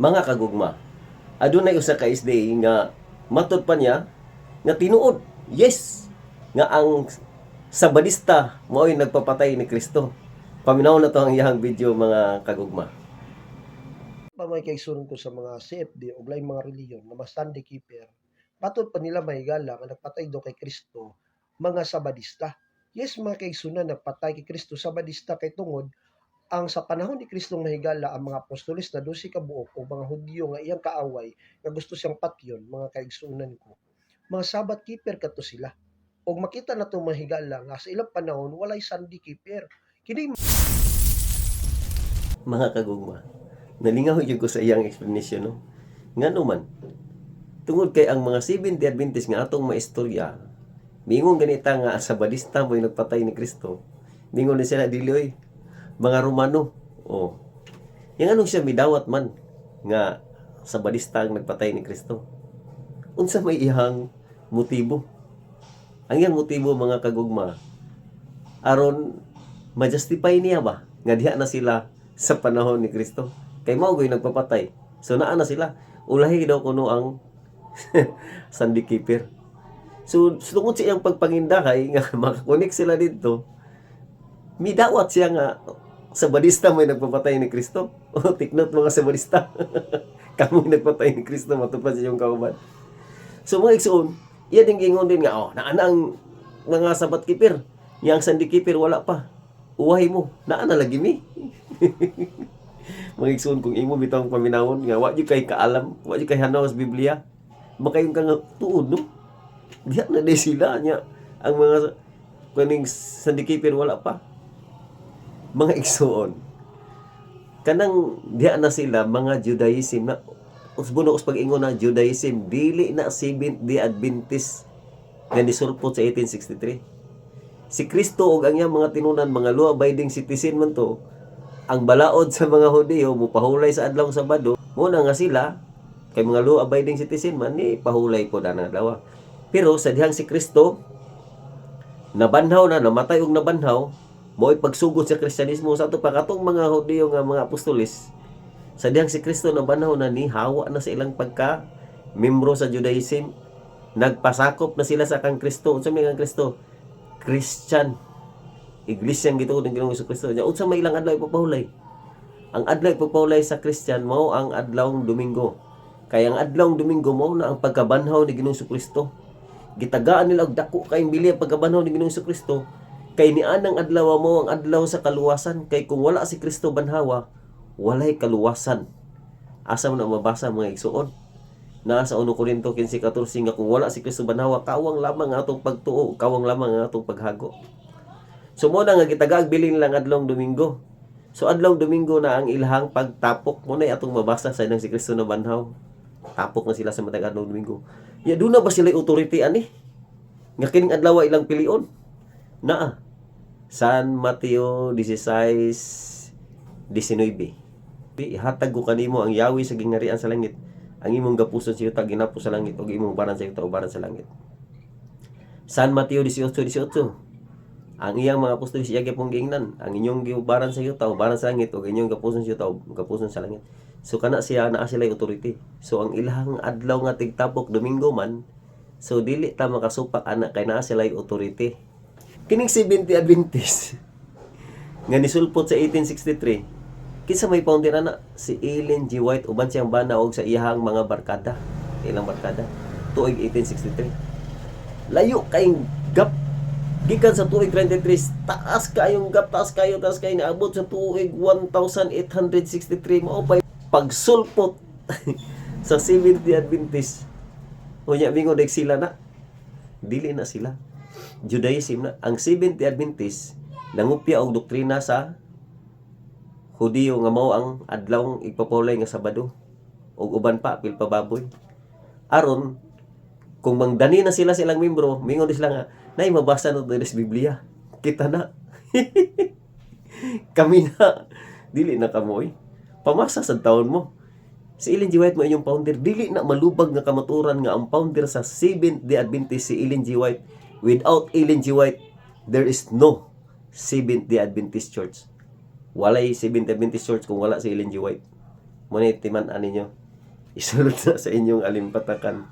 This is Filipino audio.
mga kagugma adunay usa ka isday nga matud pa niya nga tinuod. Yes nga ang sabadista mo'y nagpapatay ni Kristo. Paminaw na to ang iyang video mga kagugma. Pa may kaigsunon ko sa mga CFD o lain mga reliyon na mga Sunday keeper, patod pa nila mahigala nga nagpatay daw kay Kristo mga sabadista. Yes, mga kaigsunan, nagpatay kay Kristo sabadista kay tungod ang sa panahon ni Kristo mahigala ang mga apostolis na dosi ka buok o mga Hudyo nga iyang kaaway nga gusto siyang patyon, mga kaigsunan ko. Mga sabat keeper kato sila. Og makita na itong mahigala nga sa ilang panahon walay Sunday keeper. Kini mga kagugma nalingaw yun ko sa iyang explanation no nga naman tungod kay ang mga 70 Adventist nga atong maistorya mingon ganita nga sabadista mo yung nagpatay ni Kristo mingon na sila dili oy mga Romano. Oh. Yang anong siya midawat man nga sabadista ang nagpatay ni Kristo. Unsa may ihang motibo? Ang iyang motibo mga kagugma aron ma-justify niya ba nga diha na sila sa panahon ni Kristo? Kay mao gyud nagpapatay. So naa na sila. Ulahi daw kuno ang Sunday keeper. So tungod sa iyang pagpanginda kay nga makakonek sila dito midawat siya nga sabadista may nagpapatay ni Kristo. O tiknot mga sabadista kamo nagpatay ni Kristo matupad sa iyong kauban. So mga igsoon iya ding gingon din nga oh naa na ang mga sabat keeper yang Sunday keeper wala pa. Uwahi mo naa na lagi mi? Mga igsoon kung imo bitong paminawon nga wa jud kay kaalam wa jud kay hanaw sa Biblia makayon ka nga tuod no? Diha na day sila nya. Ang mga kaning sandikipir wala pa mga igsoon kanang diha na sila mga Judaism na usbuno us pag-ingon na Judaism dili na Seventh Day Adventist nga nisulpot sa 1863 si Kristo ug ang mga tinunan mga law abiding citizen man to ang balaod sa mga Hudiyo mupahulay sa adlaw Sabado mo na nga sila kay mga law abiding citizen man ni pahulay po na adlaw pero sa dihang si Kristo nabanhaw na namatay og nabanhaw mo pagsugod sa Kristyanismo sa ato pa mga Hudiyo nga mga apostolis sa dihang si Kristo nabanhaw na ni hawa na sa ilang pagka membro sa Judaism. Nagpasakop na sila sa kang Kristo. Unsa may kang Kristo? Christian. Iglesia ang gituod ng Ginoong Kristo nya unsa may ilang adlaw ipapahulay? Ang adlaw ipapahulay sa Christian mao ang adlawng Domingo. Kay ang adlawng Domingo mao na ang pagkabanhaw ni Ginoong Kristo gitagaan nila og dako kay bili ang pagkabanhaw ni Ginoong Kristo kay ni anang adlaw mo ang adlaw sa kaluwasan kay kung wala si Kristo banhawa walay kaluwasan asa mo na mabasa mga igsuon na sa 1 Korinto 15:14 nga kung wala si Kristo banhawa kawang lamang ang atong pagtuo kawang lamang ang atong paghago So mo na nga gitagaag bilin lang adlong Domingo. So adlong Domingo na ang ilahang pagtapok mo na atong mabasa sa inang si Kristo na banhaw. Tapok na sila sa matag adlong Domingo. Ya doon na ba sila authority ani? Nga kining adlaw ilang pilion. Naa. San Mateo 16 19. Ihatag ko kanimo ang yawi sa gingharian sa langit. Ang imong gapuson sa yuta ginapo sa langit ug imong baran sa yuta ubaran sa langit. San Mateo 18 18 ang iyang mga apostolis iya gyapon giingnan ang inyong giubaran sa yuta ubaran sa langit ug inyong gapuson sa yuta gapuson sa langit so kana siya naa sila authority so ang ilahang adlaw nga tigtapok domingo man so dili ta makasupak ana kay naa sila authority kining 70 Adventist. Nga nisulpot sa 1863 kinsa may founder ana? Si Ellen G. White uban siyang bana og sa iyahang mga barkada. Ilang barkada? Tuig 1863 layo kayong gap. Gikan sa tuig 33 taas kayong gap taas kayo taas kayo. Naabot sa tuig 1863 mao pa pagsulpot sa 70 Adventist. Unya bingo dek sila na. Dili na sila Judaism na ang 70 Adventist nangupya og doktrina sa Hudiyo nga mao ang adlaw ipapulay nga Sabado ug uban pa pil pa baboy. Aron kung mangdani na sila silang membro mingon sila nga nay mabasa na to sa Biblia. Kita na. Kami na. Dili na kamoy pamasa sa taon mo. Si Ellen G. White mo inyong founder dili na malubag nga kamaturan nga ang founder sa Seventh Day Adventist si Ellen G. White without Ellen G. White there is no Seventh Day Adventist Church walay Seventh Day Adventist Church kung wala si Ellen G. White Munitiman ninyo. Isulod na sa inyong alimpatakan.